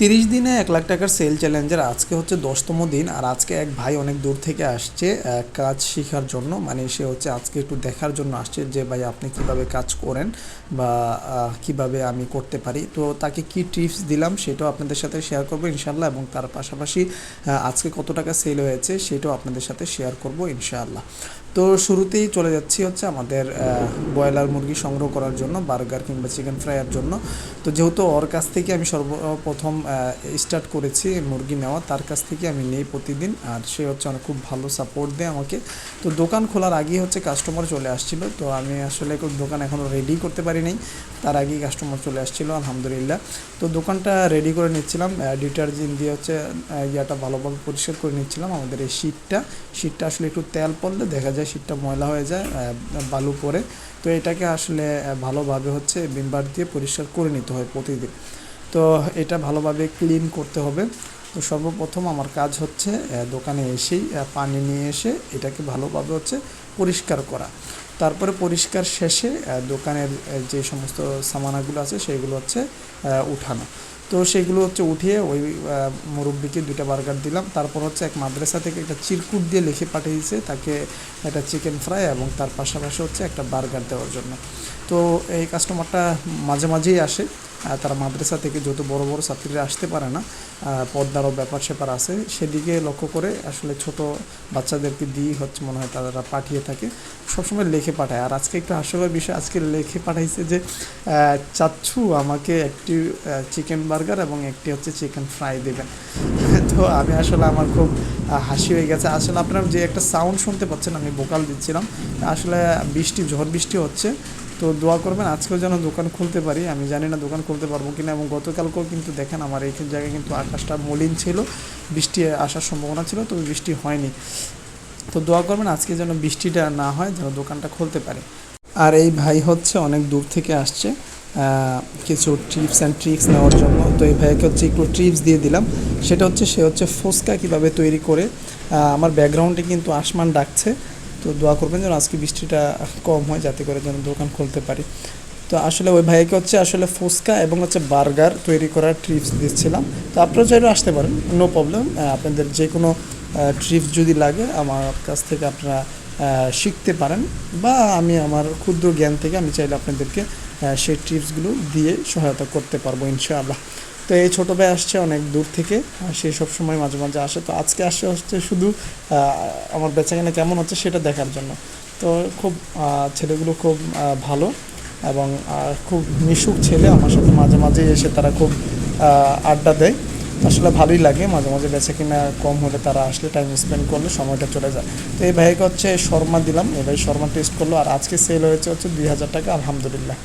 তিরিশ দিনে এক লাখ টাকার সেল চ্যালেঞ্জের আজকে হচ্ছে দশতম দিন, আর আজকে এক ভাই অনেক দূর থেকে আসছে কাজ শেখার জন্য। মানে সে হচ্ছে আজকে একটু দেখার জন্য আসছে যে, ভাই, আপনি কীভাবে কাজ করেন বা কীভাবে আমি করতে পারি? তো তাকে কি টিপস দিলাম সেটাও আপনাদের সাথে শেয়ার করব ইনশাল্লাহ এবং তার পাশাপাশি আজকে কত টাকা সেল হয়েছে সেটাও আপনাদের সাথে শেয়ার করব ইনশাআল্লাহ। তো শুরুতেই চলে যাচ্ছি হচ্ছে আমাদের ব্রয়লার মুরগি সংগ্রহ করার জন্য, বার্গার কিংবা চিকেন ফ্রাইয়ের জন্য। তো যেহেতু ওর কাছ থেকে আমি সর্বপ্রথম স্টার্ট করেছি মুরগি নেওয়া, তার কাছ থেকে আমি নেই প্রতিদিন, আর সে হচ্ছে অনেক খুব ভালো সাপোর্ট দেয় আমাকে। তো দোকান খোলার আগেই হচ্ছে কাস্টমার চলে আসছিল, তো আমি আসলে দোকান এখনও রেডি করতে পারি নাই। তার আগেই কাস্টমার চলে আসছিল, আলহামদুলিল্লাহ। তো দোকানটা রেডি করে নিচ্ছিলাম ডিটারজেন্ট দিয়ে হচ্ছে ইয়াটা ভালোভাবে পরিষ্কার করে নিচ্ছিলাম আমাদের এই শীটটা শীটটা আসলে একটু তেল পড়লে দেখা যায় শীটটা ময়লা হয়ে যায় বালু পরে তো এটাকে আসলে ভালোভাবে হচ্ছে বিমবার দিয়ে পরিষ্কার করে নিতে হয় প্রতিদিন। তো এটা ভালোভাবে ক্লিন করতে হবে। তো সর্বপ্রথম আমার কাজ হচ্ছে দোকানে এসেই পানি নিয়ে এসে এটাকে ভালোভাবে হচ্ছে পরিষ্কার করা। তারপরে পরিষ্কার শেষে দোকানের যে সমস্ত সামানাগুলো আছে সেইগুলো হচ্ছে উঠানো। তো সেগুলো হচ্ছে উঠিয়ে ওই মুরব্বীকে দুইটা বার্গার দিলাম। তারপর হচ্ছে এক মাদ্রাসা থেকে একটা চিরকুট দিয়ে লিখে পাঠিয়েছে, তাকে একটা চিকেন ফ্রাই এবং তার পাশাপাশি হচ্ছে একটা বার্গার দেওয়ার জন্য। তো এই কাস্টমারটা মাঝে মাঝেই আসে। তারা মাদ্রাসা থেকে যত বড় বড় ছাত্রীরা আসতে পারে না পদ্মারও ব্যাপার স্যাপার আছে, সেদিকে লক্ষ্য করে আসলে ছোট বাচ্চাদেরকে দিয়ে হচ্ছে মনে হয় তারা পাঠিয়ে থাকে। সবসময় লেখে পাঠায়। আর আজকে একটু হাস্যকর বিষয়, আজকে লেখে পাঠাইছে যে চাচ্ছু আমাকে একটি চিকেন বার্গার এবং একটি হচ্ছে চিকেন ফ্রাই দেবেন। তো আমি আসলে আমার খুব হাসি হয়ে গেছে। আসলে আপনার যে একটা সাউন্ড শুনতে পাচ্ছেন, আমি বোকাল দিচ্ছিলাম। আসলে বৃষ্টি, ঝড় বৃষ্টি হচ্ছে। তো দোয়া করবেন, আজকেও যেন দোকান খুলতে পারি। আমি জানি না দোকান খুলতে পারব কিনা এবং গতকালকেও কিন্তু দেখেন আমার এই জায়গায় কিন্তু আকাশটা মলিন ছিল, বৃষ্টি আসার সম্ভাবনা ছিল, তবে বৃষ্টি হয়নি। তো দোয়া করবেন, আজকে যেন বৃষ্টিটা না হয়, যেন দোকানটা খুলতে পারে। আর এই ভাই হচ্ছে অনেক দূর থেকে আসছে কিছু টিপস অ্যান্ড ট্রিক্স নেওয়ার জন্য। তো এই ভাইকে হচ্ছে একটু ট্রিপস দিয়ে দিলাম। সেটা হচ্ছে, সে হচ্ছে ফুচকা কীভাবে তৈরি করে আমার ব্যাকগ্রাউন্ডে কিন্তু আসমান ডাকছে। তো দোয়া করবেন যেন আজকে বৃষ্টিটা কম হয়, যাতে করে যেন দোকান খুলতে পারি। তো আসলে ওই ভাইকে হচ্ছে আসলে ফুচকা এবং হচ্ছে বার্গার তৈরি করার ট্রিপস দিচ্ছিলাম। তো আপনারা চাইলে আসতে পারেন নো প্রবলেম আপনাদের যে কোনো ট্রিপস যদি লাগে, আমার কাছ থেকে আপনারা শিখতে পারেন বা আমি আমার ক্ষুদ্র জ্ঞান থেকে আমি চাইলে আপনাদেরকে সেই টিপসগুলো দিয়ে সহায়তা করতে পারব, ইনশাআল্লাহ। তো এই ছোটো ভাই আসছে অনেক দূর থেকে সে সব সময় মাঝে মাঝে আসে। তো আজকে আসে হচ্ছে শুধু আমার বেচাকেনা কেমন হচ্ছে সেটা দেখার জন্য। তো খুব ছেলেগুলো খুব ভালো এবং খুব মিশুক ছেলে। আমার সাথে মাঝে মাঝে এসে তারা খুব আড্ডা দেয়। আসলে ভালোই লাগে, মাঝে মাঝে বেচা কিনা কম হলে তারা আসলে টাইম স্পেন্ড করলে সময়টা চলে যায়। তো এই ভাইকে হচ্ছে শর্মা দিলাম এই ভাই শর্মা টেস্ট করল, আর আজকে সেল হয়েছে হচ্ছে দুই হাজার টাকা, আলহামদুলিল্লাহ।